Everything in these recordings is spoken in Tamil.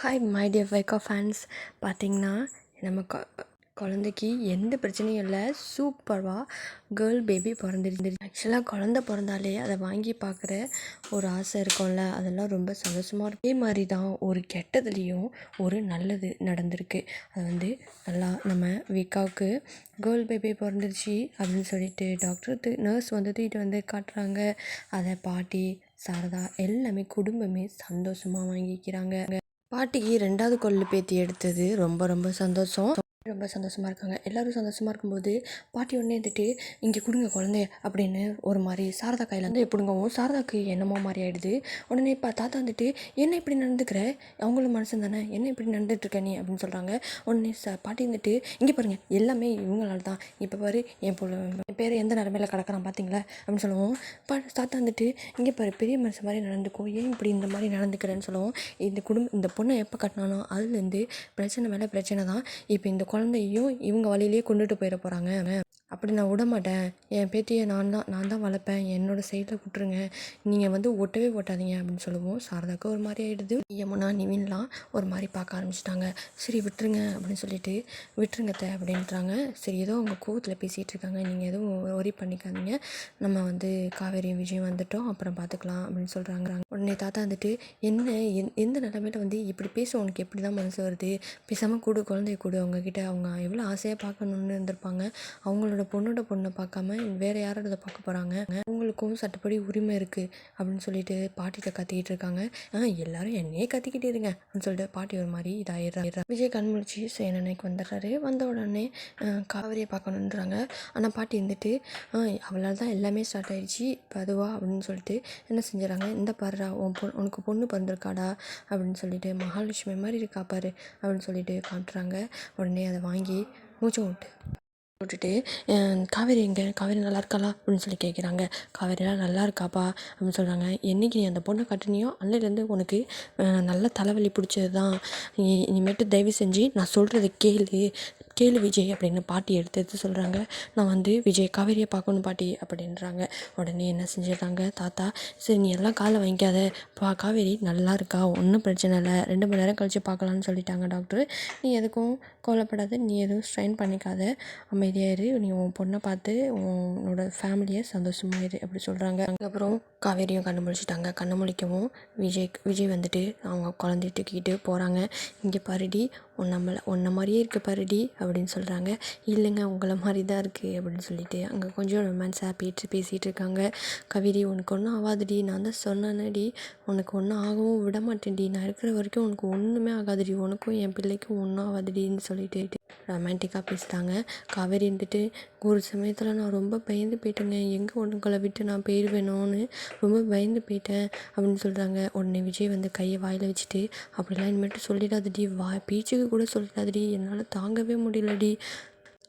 Hi my dear Vaika fans பார்த்தீங்கன்னா நம்ம குழந்தைக்கு எந்த பிரச்சனையும் இல்லை. சூப்பராக கேர்ள் பேபி பிறந்துருந்துரு ஆக்சுவலாக குழந்த பிறந்தாலே அதை வாங்கி பார்க்குற ஒரு ஆசை இருக்கும்ல. அதெல்லாம் ரொம்ப சந்தோஷமாக இருக்கும் அதே மாதிரி தான் ஒரு கெட்டதுலேயும் ஒரு நல்லது நடந்திருக்கு. அது வந்து நல்லா நம்ம விகாவுக்கு கேர்ள் பேபி பிறந்துருச்சு அப்படின்னு சொல்லிட்டு டாக்டர் நர்ஸ் வந்து தூக்கிட்டு வந்து காட்டுறாங்க. அதை பாட்டி சாரதா எல்லாமே குடும்பமே சந்தோஷமாக வாங்கிக்கிறாங்க. பாட்டிக்கு ரெண்டாவது கொள்ளு பேத்தி எடுத்தது ரொம்ப ரொம்ப சந்தோஷம். ரொம்ப சந்தோஷமாக இருக்காங்க. எல்லோரும் சந்தோஷமாக இருக்கும்போது பாட்டி உடனே வந்துட்டு இங்கே கொடுங்க குழந்தைய அப்படின்னு ஒரு மாதிரி சாரதா கையிலேருந்து பிடுங்கவும் சாரதாக்கு என்னமோ மாதிரி ஆகிடுது உடனே இப்போ தாத்தா வந்துட்டு என்ன இப்படி நடந்துக்கிற? அவங்களும் மனுஷன் தானே. என்ன இப்படி நடந்துட்டுருக்க நீ? அப்படின்னு சொல்கிறாங்க உடனே ச பாட்டி வந்துட்டு இங்கே பாருங்கள் எல்லாமே இவங்களால தான். இப்போ பாரு என் பொண்ணு என் பேர் எந்த நிலமையில கிடக்கிறான் பார்த்தீங்களா அப்படின்னு சொல்லுவோம். பா தாத்தா வந்துட்டு இங்கே பாரு பெரிய மனுஷன் மாதிரி நடந்துக்கும். ஏன் இப்படி இந்த மாதிரி நடந்துக்கிறேன்னு சொல்லுவோம். இந்த குடும்பம் இந்த பொண்ணை எப்போ கட்டினானோ அதுலேருந்து பிரச்சனை மேலே பிரச்சனை தான். இப்போ இந்த குழந்தையும் இவங்க வழியிலேயே கொண்டுட்டு போயிட போகிறாங்க அப்படி நான் விட மாட்டேன் என் பேத்தியை நான் தான் நான் தான் வளர்ப்பேன். என்னோடய சைடில் விட்ருங்க நீங்கள் வந்து ஒட்டவே ஓட்டாதீங்க அப்படின்னு சொல்லுவோம். சாரதாக்கு ஒரு மாதிரி ஆகிடுது யமுனா நிவின்லாம் ஒரு மாதிரி பார்க்க ஆரம்பிச்சிட்டாங்க. சரி விட்டுருங்க அப்படின்னு சொல்லிட்டு விட்டுருங்க தே அப்படின்றாங்க. சரி ஏதோ அவங்க கோவத்தில் பேசிகிட்டு இருக்காங்க. நீங்கள் எதுவும் ஒரி பண்ணிக்காதீங்க. நம்ம வந்து காவேரி விஜயம் வந்துட்டோம். அப்புறம் பார்த்துக்கலாம் அப்படின்னு சொல்கிறாங்க உடனே தாத்தா வந்துட்டு என்ன எந் எந்த நிலமையில வந்து இப்படி பேச உனக்கு எப்படி தான் மனசு வருது? பேசாமல் கூடு குழந்தைய கூடு. அவங்கக்கிட்ட அவங்க எவ்வளோ ஆசையாக பார்க்கணுன்னு இருந்திருப்பாங்க. அவங்களோட தன்னோட பொண்ணோட பொண்ணை பார்க்காம வேறு யாரோட பார்க்க போகிறாங்க அவங்களுக்கும் சட்டப்படி உரிமை இருக்குது அப்படின்னு சொல்லிட்டு பாட்டிகிட்ட கத்திக்கிட்டு இருக்காங்க. ஆ எல்லாரும் என்னையே கத்திக்கிட்டே இருங்க அப்படின்னு சொல்லிட்டு பாட்டி ஒரு மாதிரி இதாகிடுறா விஜய் கண்முழிச்சு சேனனைக்கு வந்துடுறாரு. வந்த உடனே காவிரியை பார்க்கணுன்றாங்க. ஆனால் பாட்டி இருந்துட்டு அவளால் தான் எல்லாமே ஸ்டார்ட் ஆகிடுச்சு இப்போ அதுவா அப்படின்னு சொல்லிட்டு என்ன செஞ்சிடறாங்க இந்த பாருடா உன் பொ உனக்கு பொண்ணு பிறந்திருக்காடா அப்படின்னு சொல்லிட்டு மகாலட்சுமி மாதிரி இருக்கா பாரு அப்படின்னு சொல்லிட்டு காட்டுறாங்க. உடனே அதை வாங்கி மூச்சு விட்டு விட்டுட்டு காவேரி எங்கே? காவேரி நல்லா இருக்காளா? அப்படின்னு சொல்லி கேட்குறாங்க காவேரிலாம் நல்லா இருக்காப்பா? அப்படின்னு சொல்கிறாங்க என்றைக்கு நீ அந்த பொண்ணை கட்டினியோ அன்னையிலேருந்து உனக்கு நல்ல தலைவலி பிடிச்சது தான் இனிமேட்டு தயவு செஞ்சு நான் சொல்கிறத கேளு. கேளு விஜய் அப்படின்னு பாட்டி எடுத்து எடுத்து சொல்கிறாங்க நான் வந்து விஜய் காவேரியை பார்க்கணும் பாட்டி அப்படின்றாங்க. உடனே என்ன செஞ்சிடுறாங்க? தாத்தா சரி நீ எல்லாம் காலை வாங்கிக்காத. பா காவேரி நல்லா இருக்கா? ஒன்றும் பிரச்சனை இல்லை. ரெண்டு மணி நேரம் கழித்து பார்க்கலான்னு சொல்லிட்டாங்க டாக்டர் நீ எதுக்கும் கோலப்படாத நீ எதுவும் ஸ்ட்ரெயின் பண்ணிக்காத. அமைதியாக இரு நீ உன் பொண்ணை பார்த்து உன்னோட ஃபேமிலியை சந்தோஷமாக இரு அப்படி சொல்கிறாங்க அதுக்கப்புறம் காவேரியும் கண்ணு முழிச்சிட்டாங்க. கண்ணு முழிக்கவும் விஜய் விஜய் வந்துட்டு அவங்க குழந்தைய தூக்கிட்டு போகிறாங்க இங்கே பாருடி நம்மளை உன்னை மாதிரியே இருக்க பாருடி அப்படின்னு சொல்கிறாங்க இல்லைங்க உங்களை மாதிரி தான் இருக்குது அப்படின்னு சொல்லிட்டு அங்கே கொஞ்சம் ரொமான்ஸ் பேச்சு பேசிகிட்டு இருக்காங்க. கவிரி உனக்கு ஒன்றும் ஆகாதுடி. நான் தான் சொன்னேனடி. உனக்கு ஒன்றும் ஆகவும் விட மாட்டேன்டி. நான் இருக்கிற வரைக்கும் உனக்கு ஒன்றுமே ஆகாதுடி. உனக்கும் என் பிள்ளைக்கும் ஒன்றும் ஆகாதுடின்னு சொல்லிட்டு ரொமான்டிக்காக பேசுகிறாங்க காவேரி இருந்துட்டு ஒரு சமயத்தில் நான் ரொம்ப பயந்து போயிட்டேங்க. எங்கே உங்களை விட்டு நான் போயிடுவேணும்னு ரொம்ப பயந்து போயிட்டேன் அப்படின்னு சொல்கிறாங்க உடனே விஜய் வந்து கையை வாயில் வச்சுட்டு அப்படிலாம் இனிமேட்டு சொல்லிடாதடி. வா பேச்சுக்கு கூட சொல்லிடாதடி. என்னால் தாங்கவே முடியலடி.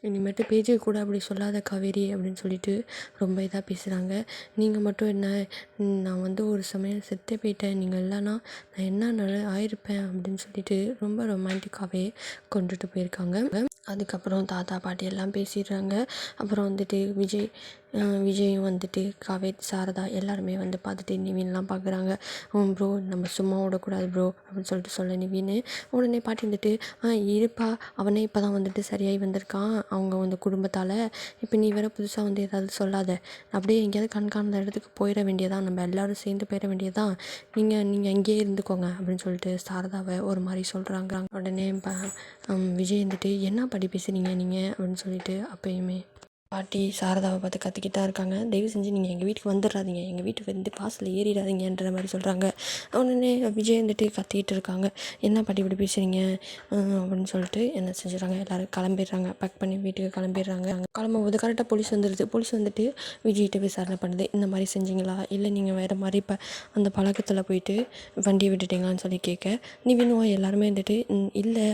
இனிமேட்டு பேச்சுக்கு கூட அப்படி சொல்லாத காவேரி அப்படின்னு சொல்லிட்டு ரொம்ப இதாக பேசுகிறாங்க நீங்கள் மட்டும் என்ன? நான் வந்து ஒரு சமயம் செத்தே போயிட்டேன். நீங்கள் இல்லைன்னா நான் என்ன நல்ல ஆயிருப்பேன் அப்படின்னு சொல்லிட்டு ரொம்ப ரொமான்டிக்காகவே கொண்டுட்டு போயிருக்காங்க. அதுக்கப்புறம் தாத்தா பாட்டி எல்லாம் பேசிடுறாங்க. அப்புறம் வந்துட்டு விஜய் விஜயும் வந்துட்டு காவேரி சாரதா எல்லாருமே வந்து பார்த்துட்டு நிவின்லாம் பார்க்குறாங்க. ப்ரோ நம்ம சும்மா விடக்கூடாது ப்ரோ அப்படின்னு சொல்லிட்டு சொல்ல நிவின். உடனே பாட்டி வந்துட்டு ஆ இருப்பா. அவனே இப்போ தான் வந்துட்டு சரியாகி வந்திருக்கான். அவங்க வந்து குடும்பத்தால். இப்போ நீ வேறு புதுசாக வந்து ஏதாவது சொல்லாத. அப்படியே எங்கேயாவது கண்காணாத இடத்துக்கு போயிட வேண்டியதான். நம்ம எல்லோரும் சேர்ந்து போயிட வேண்டியதான். நீங்கள் நீங்கள் அங்கேயே இருந்துக்கோங்க அப்படின்னு சொல்லிட்டு சாரதாவை ஒரு மாதிரி சொல்கிறாங்க உடனே விஜய் வந்துட்டு என்ன படி பேசுகிறீங்க நீங்கள் அப்படின்னு சொல்லிட்டு அப்பயுமே. பாட்டி சாரதாவை பார்த்து கத்திக்கிட்டு தான் இருக்காங்க. தயவு செஞ்சு நீங்கள் எங்கள் வீட்டுக்கு வந்துடாதீங்க எங்கள் வீட்டுக்கு வந்து பாசில் ஏறிடாதீங்கன்ற மாதிரி சொல்கிறாங்க உடனே விஜய் வந்துட்டு கத்திக்கிட்டு இருக்காங்க. என்ன பாட்டி இப்படி பேசுகிறீங்க அப்படின்னு சொல்லிட்டு என்ன செஞ்சுறாங்க எல்லோரும் கிளம்பிடுறாங்க. பேக் பண்ணி வீட்டுக்கு கிளம்பிடுறாங்க. கிளம்பும் போது கரெக்டாக போலீஸ் வந்துடுது போலீஸ் வந்துட்டு விஜய்கிட்ட விசாரணை பண்ணுது. இந்த மாதிரி செஞ்சீங்களா? இல்லை நீங்கள் வேறு மாதிரி இப்போ அந்த பழக்கத்தில் போயிட்டு வண்டியை விட்டுட்டீங்களான்னு சொல்லி கேட்க நீ வேணும் எல்லாருமே வந்துட்டு இல்லை.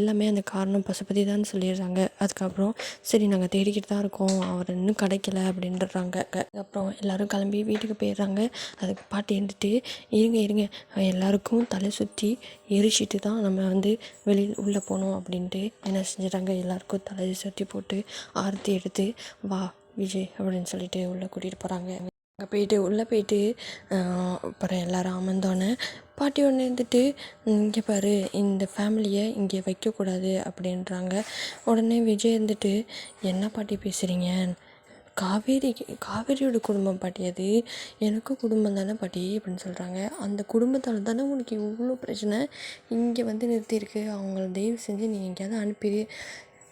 எல்லாமே அந்த காரணம் பசுபதி தான் சொல்லிடுறாங்க. அதுக்கப்புறம் சரி நாங்கள் தேடிக்கிட்டு தான் இருக்கோம். இருக்கோம் அவர் இன்னும் கிடைக்கல அப்படின்றாங்க அப்புறம் எல்லோரும் கிளம்பி வீட்டுக்கு போயிடுறாங்க. அதுக்கு பாட்டி இருந்துட்டு இருங்க இருங்க. எல்லாருக்கும் தலை சுற்றி எரிச்சிட்டு தான் நம்ம வந்து வெளியில் உள்ளே போனோம் அப்படின்ட்டு என்ன செஞ்சிட்டாங்க. எல்லாருக்கும் தலையை சுற்றி போட்டு ஆரத்தி எடுத்து வா விஜய் அப்படின்னு சொல்லிட்டு உள்ளே கூட்டிகிட்டு போகிறாங்க அங்கே போயிட்டு உள்ளே போயிட்டு அப்புறம் எல்லோரும் அமர்ந்தோன்னே பாட்டி உடனே இருந்துட்டு இங்கே பாரு இந்த ஃபேமிலியை இங்கே வைக்கக்கூடாது அப்படின்றாங்க. உடனே விஜய் இருந்துட்டு என்ன பாட்டி பேசுகிறீங்க காவேரி காவேரியோட குடும்பம் பாட்டி அது. எனக்கும் குடும்பம் தானே பாட்டி அப்படின்னு சொல்கிறாங்க அந்த குடும்பத்தால் தானே உனக்கு இவ்வளோ பிரச்சனை? இங்கே வந்து நிறுத்தியிருக்கு. அவங்கள தயவு செஞ்சு நீ எங்கேயாவது அனுப்பிடு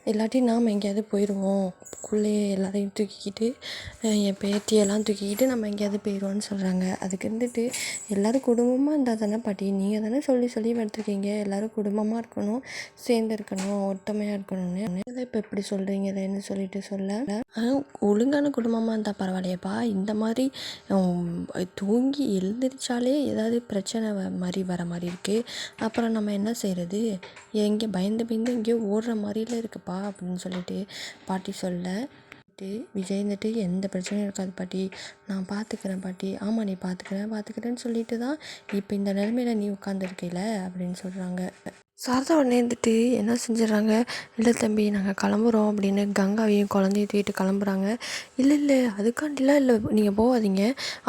இல்லாட்டி நாம் எங்கேயாவது போயிடுவோம் குள்ளேயே எல்லாரையும் தூக்கிக்கிட்டு என் பேத்தியெல்லாம் தூக்கிக்கிட்டு நம்ம எங்கேயாவது போயிடுவோன்னு சொல்கிறாங்க அதுக்கு இருந்துட்டு எல்லோரும் குடும்பமாக இருந்தால் தானே பாட்டி? நீங்கள் தானே சொல்லி சொல்லி வளர்த்துருக்கீங்க. எல்லோரும் குடும்பமாக இருக்கணும் சேர்ந்து இருக்கணும் ஒற்றுமையாக இருக்கணும்னு. அதை இப்போ இப்படி சொல்கிறீங்களேன்னு சொல்லிட்டு சொல்ல? ஒழுங்கான குடும்பமாக இருந்தால் பரவாயில்லையப்பா. இந்த மாதிரி தூங்கி எழுந்திரிச்சாலே ஏதாவது பிரச்சனை வ- மாதிரி வர மாதிரி இருக்குது அப்புறம் நம்ம என்ன செய்கிறது எங்கே பயந்து பயந்து எங்கேயோ ஓடுற மாதிரில இருக்குப்பா அப்படின்னு சொல்லிட்டு பாட்டி சொல்ல. ட்டு விஜய் இருந்துட்டு எந்த பிரச்சனையும் இருக்காது பாட்டி. நான் பார்த்துக்கிறேன் பாட்டி. ஆமாம் நீ பார்த்துக்கிறேன் பார்த்துக்கிறேன்னு சொல்லிட்டு தான் இப்போ இந்த நிலமையில நீ உட்காந்துருக்கையில அப்படின்னு சொல்கிறாங்க சாரதா உடனே இருந்துட்டு என்ன செஞ்சிடறாங்க? இல்லை தம்பி நாங்கள் கிளம்புறோம் அப்படின்னு கங்காவையும் குழந்தையும் தூக்கிட்டு கிளம்புறாங்க. இல்லை இல்லை அதுக்காண்டிலாம் இல்லை நீங்கள் போகாதீங்க.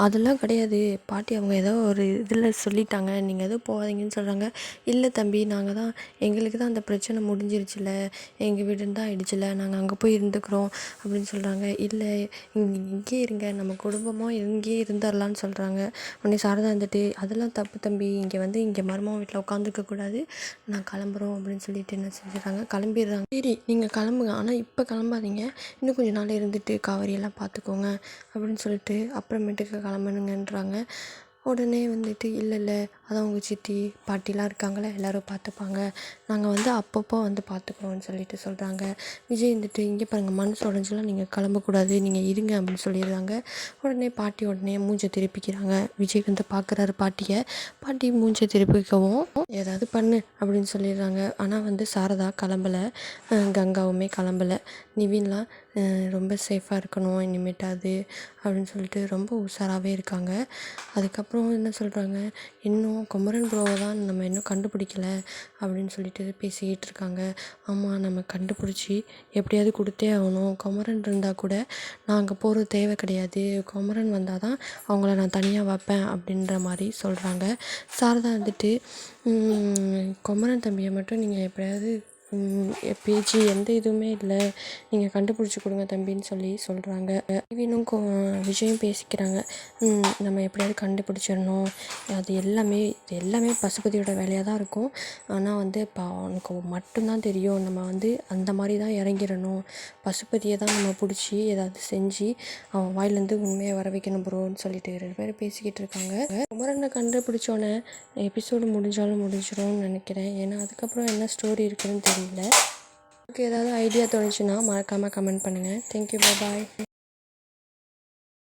அதெல்லாம் கிடையாது. பாட்டி அவங்க ஏதோ ஒரு இதில் சொல்லிட்டாங்க. நீங்கள் எதுவும் போகாதீங்கன்னு சொல்கிறாங்க இல்லை தம்பி நாங்கள் தான் எங்களுக்கு தான் அந்த பிரச்சனை முடிஞ்சிருச்சுல. எங்கள் வீடுன்னு தான் ஆயிடுச்சுல. நாங்கள் அங்கே போய் இருந்துக்கிறோம் அப்படின்னு சொல்கிறாங்க இல்லை இங்கே இங்கேயே இருங்க. நம்ம குடும்பமாக இங்கேயே இருந்துடலான்னு சொல்கிறாங்க உடனே சாரதா இருந்துட்டு அதெல்லாம் தப்பு தம்பி. இங்கே வந்து இங்கே மருமகன் வீட்டில் உட்காந்துக்க கூடாது நாங்கள் கிளம்புறோம் அப்படின்னு சொல்லிட்டு என்ன செஞ்சிடறாங்க கிளம்பிடுறாங்க. சரி நீங்கள் கிளம்புங்க. ஆனால் இப்போ கிளம்பாதீங்க. இன்னும் கொஞ்சம் நாள் இருந்துட்டு காவேரியெல்லாம் பார்த்துக்கோங்க அப்படின்னு சொல்லிட்டு அப்புறமேட்டுக்கு கிளம்பணுங்கன்றாங்க. உடனே வந்துட்டு இல்லை இல்லை. அதான் உங்கள் சித்தி பாட்டிலாம் இருக்காங்களே எல்லோரும் பார்த்துப்பாங்க. நாங்கள் வந்து அப்பப்போ வந்து பார்த்துக்குறோம்னு சொல்லிட்டு சொல்கிறாங்க விஜய் இருந்துட்டு இங்கே பாருங்கள் மனசு உடஞ்செல்லாம் நீங்கள் கிளம்பக்கூடாது நீங்கள் இருங்க அப்படின்னு சொல்லிடுறாங்க. உடனே பாட்டி உடனே மூஞ்சை திருப்பிக்கிறாங்க. விஜய் வந்து பார்க்குறாரு பாட்டியை. பாட்டி மூஞ்சை திருப்பிக்கவும் ஏதாவது பண்ணு அப்படின்னு சொல்லிடுறாங்க. ஆனால் வந்து சாரதா கிளம்பலை. கங்காவுமே கிளம்பலை. நிவின்லாம் ரொம்ப சேஃபாக இருக்கணும் இனிமேட்டாது அப்படின்னு சொல்லிட்டு ரொம்ப உஷாராகவே இருக்காங்க. அதுக்கப்புறம் என்ன சொல்கிறாங்க இன்னும் குமரன் ப்ரோவை தான் நம்ம இன்னும் கண்டுபிடிக்கல அப்படின்னு சொல்லிட்டு பேசிக்கிட்டு இருக்காங்க. ஆமாம் நம்ம கண்டுபிடிச்சி எப்படியாவது கொடுத்தே ஆகணும். குமரன் இருந்தால் கூட நான் அங்கே போகிறது தேவை கிடையாது. குமரன் வந்தால் தான் அவங்கள நான் தனியாக வைப்பேன் அப்படின்ற மாதிரி சொல்கிறாங்க சாரதா வந்துட்டு குமரன் தம்பியை மட்டும் நீங்கள் எப்படியாவது பேச்சு எந்த இதுவுமே இல்லை. நீங்கள் கண்டுபிடிச்சி கொடுங்க தம்பின்னு சொல்லி சொல்கிறாங்க இவனும் கொ விஜயும் பேசிக்கிறாங்க. நம்ம எப்படியாவது கண்டுபிடிச்சிடணும். அது எல்லாமே இது எல்லாமே பசுபதியோட வேலையாக தான் இருக்கும். ஆனால் வந்து இப்போ அவனுக்கு மட்டும்தான் தெரியும். நம்ம வந்து அந்த மாதிரி தான் இறங்கிடணும். பசுபதியை தான் நம்ம பிடிச்சி ஏதாவது செஞ்சு அவன் வாயிலேருந்து உண்மையை வர வைக்கணும் ப்ரோன்னு சொல்லிட்டு ரெண்டு பேரும் பேசிக்கிட்டு இருக்காங்க. குமரனை கண்டுபிடிச்சோன்னே எபிசோடு முடிஞ்சாலும் முடிஞ்சிடும்னு நினைக்கிறேன். ஏன்னா அதுக்கப்புறம் என்ன ஸ்டோரி இருக்குதுன்னு தெரியும் தெரியல உங்களுக்கு ஏதாவது ஐடியா தோணுச்சுன்னா மறக்காமல் கமெண்ட் பண்ணுங்கள் தேங்க்யூ பாய்